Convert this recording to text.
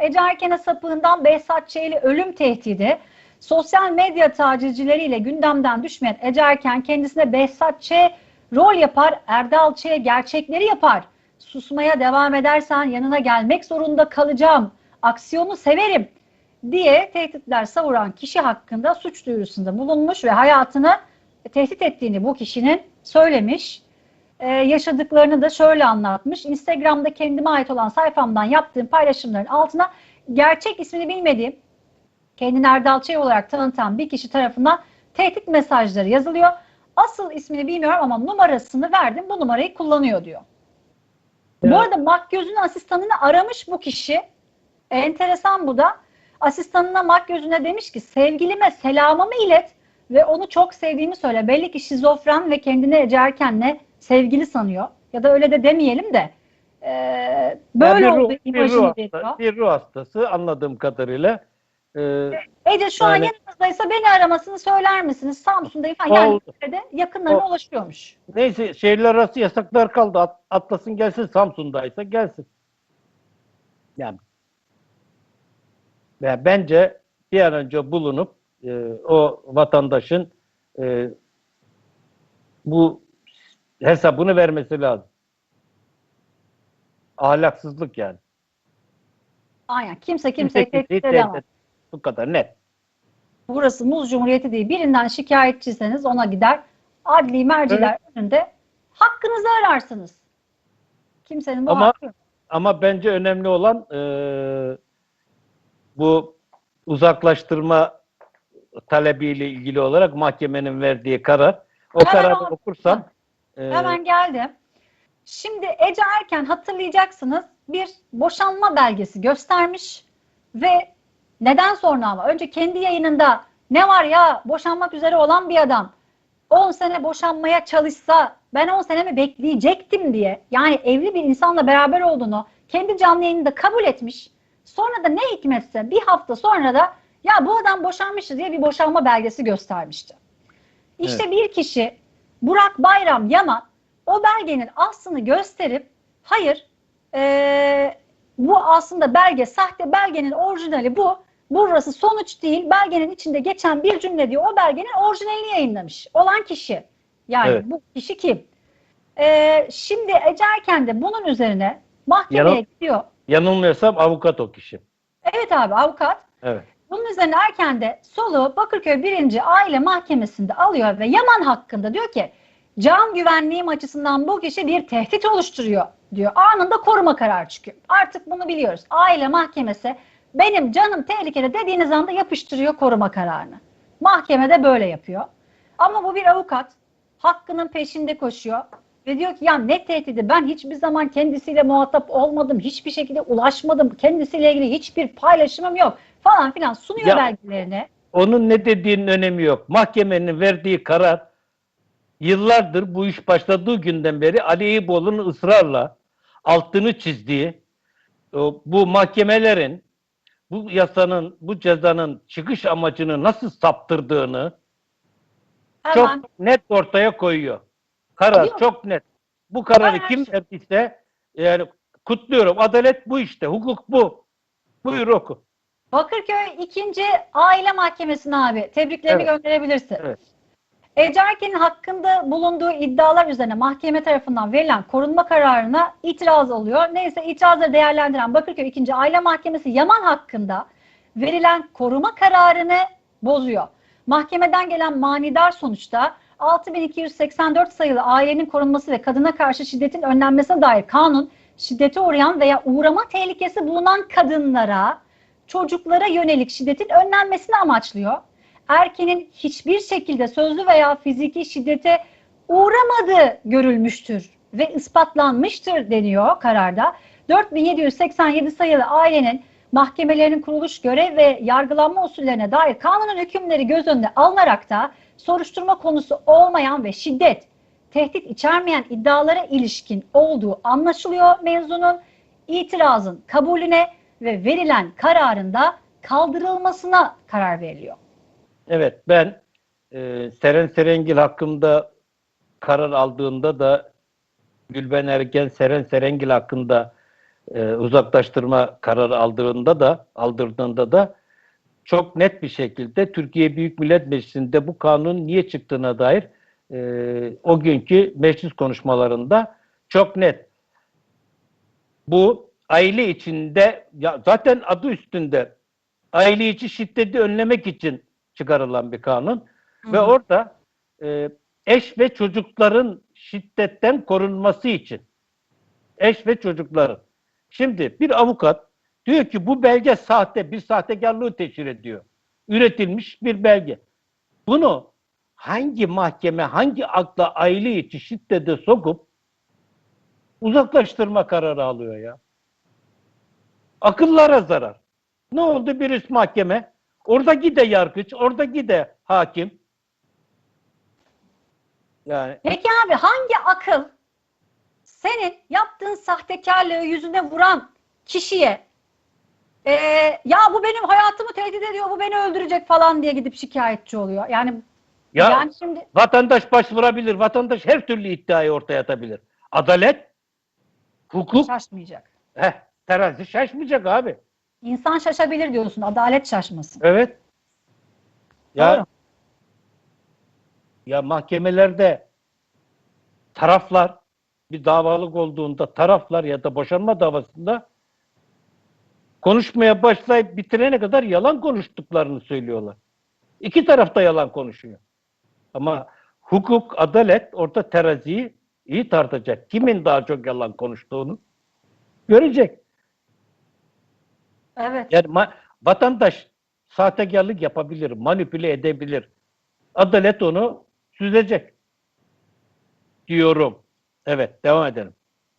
Ece Erken'e sapığından Behzat Ç'li ölüm tehdidi, sosyal medya tacizcileriyle gündemden düşmeyen Ece Erken kendisine Behzat Ç rol yapar, Erdal Ç gerçekleri yapar. Susmaya devam edersen yanına gelmek zorunda kalacağım. Aksiyonu severim diye tehditler savuran kişi hakkında suç duyurusunda bulunmuş ve hayatını tehdit ettiğini bu kişinin söylemiş. Ee, yaşadıklarını da şöyle anlatmış. Instagram'da kendime ait olan sayfamdan yaptığım paylaşımların altına gerçek ismini bilmediğim, kendini Erdal Çay olarak tanıtan bir kişi tarafından tehdit mesajları yazılıyor. Asıl ismini bilmiyorum ama numarasını verdim. Bu numarayı kullanıyor diyor. Bu Evet. arada Makyöz'ün asistanını aramış bu kişi. Enteresan bu da. Asistanına Makyöz'üne demiş ki sevgilime selamımı ilet ve onu çok sevdiğimi söyle. Belli ki şizofren ve kendini Ece Erken'le sevgili sanıyor. Ya da öyle de demeyelim de. Ee, böyle Yani bir ruh- oldu bir ruh, hasta- bir ruh hastası anladığım kadarıyla. Ee, Ece şu an Yani- yanınızdaysa beni aramasını söyler misiniz? Samsun'dayım falan. Yani de yakınlarına O- ulaşıyormuş. neyse şehirler arası yasaklar kaldı. At- Atlas'ın gelsin Samsun'daysa gelsin. Yani ya bence bir an önce bulunup e, o vatandaşın e, bu hesabını vermesi lazım. Ahlaksızlık yani. Aynen. Kimse kimseyi Kimse kimseyi tehdit edemez. tehdit- Bu kadar net. burası Muz Cumhuriyeti değil. Birinden şikayetçiyseniz ona gider. Adli merciler önünde hakkınızı ararsınız. Kimsenin bu Ama- hakkı yok. Ama bence önemli olan e, bu uzaklaştırma talebiyle ilgili olarak mahkemenin verdiği karar. O Hemen kararı abi. okursam e, Hemen geldim. Şimdi Ece Erken hatırlayacaksınız bir boşanma belgesi göstermiş ve neden sonra ama önce kendi yayınında ne var ya boşanmak üzere olan bir adam 10 sene boşanmaya çalışsa ben 10 sene mi bekleyecektim diye yani evli bir insanla beraber olduğunu kendi canlı yayınında kabul etmiş. Sonra da ne hikmetse bir hafta sonra da ya bu adam boşanmıştı diye bir boşanma belgesi göstermişti. İşte bir kişi Burak Bayram Yaman o belgenin aslını gösterip hayır eee, bu aslında belge sahte belgenin orijinali bu. Burası sonuç değil. Belgenin içinde geçen bir cümle diyor. O belgenin orijinalini yayınlamış. Olan kişi. Yani Evet. bu kişi kim? Eee, şimdi Ece Erken de bunun üzerine mahkemeye Yanıl- gidiyor. yanılmıyorsam avukat o kişi. Evet abi avukat. Evet. Bunun üzerine Erken de soluğu Bakırköy 1. Aile Mahkemesi'nde alıyor ve Yaman hakkında diyor ki can güvenliğim açısından bu kişi bir tehdit oluşturuyor diyor. Anında koruma kararı çıkıyor. Artık bunu biliyoruz. Aile Mahkemesi benim canım tehlikede dediğiniz anda yapıştırıyor koruma kararını. Mahkemede böyle yapıyor. Ama bu bir avukat. Hakkının peşinde koşuyor. Ve diyor ki ya ne tehdidi ben hiçbir zaman kendisiyle muhatap olmadım. Hiçbir şekilde ulaşmadım. Kendisiyle ilgili hiçbir paylaşımım yok falan filan sunuyor Ya- belgelerini. Onun ne dediğinin önemi yok. Mahkemenin verdiği karar yıllardır bu iş başladığı günden beri Ali Eyüboğlu'nun ısrarla altını çizdiği bu mahkemelerin bu yasanın, bu cezanın çıkış amacını nasıl saptırdığını Hemen çok net ortaya koyuyor. Karar çok net. Bu kararı Ben kim şey- verdiyse yani kutluyorum. Adalet bu işte. Hukuk bu. Buyur oku. Bakırköy 2. Aile Mahkemesi'ne abi tebriklerimi Evet. gönderebilirsin. Evet. Ece Erken'in hakkında bulunduğu iddialar üzerine mahkeme tarafından verilen korunma kararına itiraz oluyor. Neyse itirazları değerlendiren Bakırköy 2. Aile Mahkemesi Yaman hakkında verilen koruma kararını bozuyor. Mahkemeden gelen manidar sonuçta 6284 sayılı ailenin korunması ve kadına karşı şiddetin önlenmesine dair kanun şiddete uğrayan veya uğrama tehlikesi bulunan kadınlara, çocuklara yönelik şiddetin önlenmesini amaçlıyor. Erkenin hiçbir şekilde sözlü veya fiziki şiddete uğramadığı görülmüştür ve ispatlanmıştır deniyor kararda. 4787 sayılı ailenin mahkemelerinin kuruluş görev ve yargılanma usullerine dair kanunun hükümleri göz önüne alınarak da soruşturma konusu olmayan ve şiddet, tehdit içermeyen iddialara ilişkin olduğu anlaşılıyor mevzunun itirazın kabulüne ve verilen kararında kaldırılmasına karar veriliyor. Evet ben e, Seren Serengil hakkında karar aldığında da Gülben Ergen Seren Serengil hakkında e, uzaklaştırma kararı aldığında da aldırdığında da çok net bir şekilde Türkiye Büyük Millet Meclisi'nde bu kanun niye çıktığına dair e, o günkü meclis konuşmalarında çok net. Bu aile içinde ya zaten adı üstünde aile içi şiddeti önlemek için çıkarılan bir kanun ve Hı. orada e, eş ve çocukların şiddetten korunması için eş ve çocukların. Şimdi bir avukat diyor ki bu belge sahte, bir sahtekarlığı teşhir ediyor. Üretilmiş bir belge. Bunu hangi mahkeme, hangi akla aile içi şiddete sokup uzaklaştırma kararı alıyor ya? Akıllara zarar. Ne oldu bir üst mahkeme? Orada gide yargıç, orada gide hakim. Yani Peki abi hangi akıl senin yaptığın sahtekarlığı yüzüne vuran kişiye eee, ya bu benim hayatımı tehdit ediyor, bu beni öldürecek falan diye gidip şikayetçi oluyor. Yani ya yani şimdi vatandaş başvurabilir, vatandaş her türlü iddiayı ortaya atabilir. Adalet, hukuk, şaşmayacak. heh, terazi şaşmayacak abi. İnsan şaşabilir diyorsun, adalet şaşmasın. Evet. Ya Doğru. ya mahkemelerde taraflar bir davalık olduğunda taraflar ya da boşanma davasında konuşmaya başlayıp bitirene kadar yalan konuştuklarını söylüyorlar. İki taraf da yalan konuşuyor. Ama hukuk, adalet orada teraziyi iyi tartacak. Kimin daha çok yalan konuştuğunu görecek. Evet. Yani vatandaş sahtekarlık yapabilir, manipüle edebilir. Adalet onu süzecek. Diyorum. Evet, devam edelim.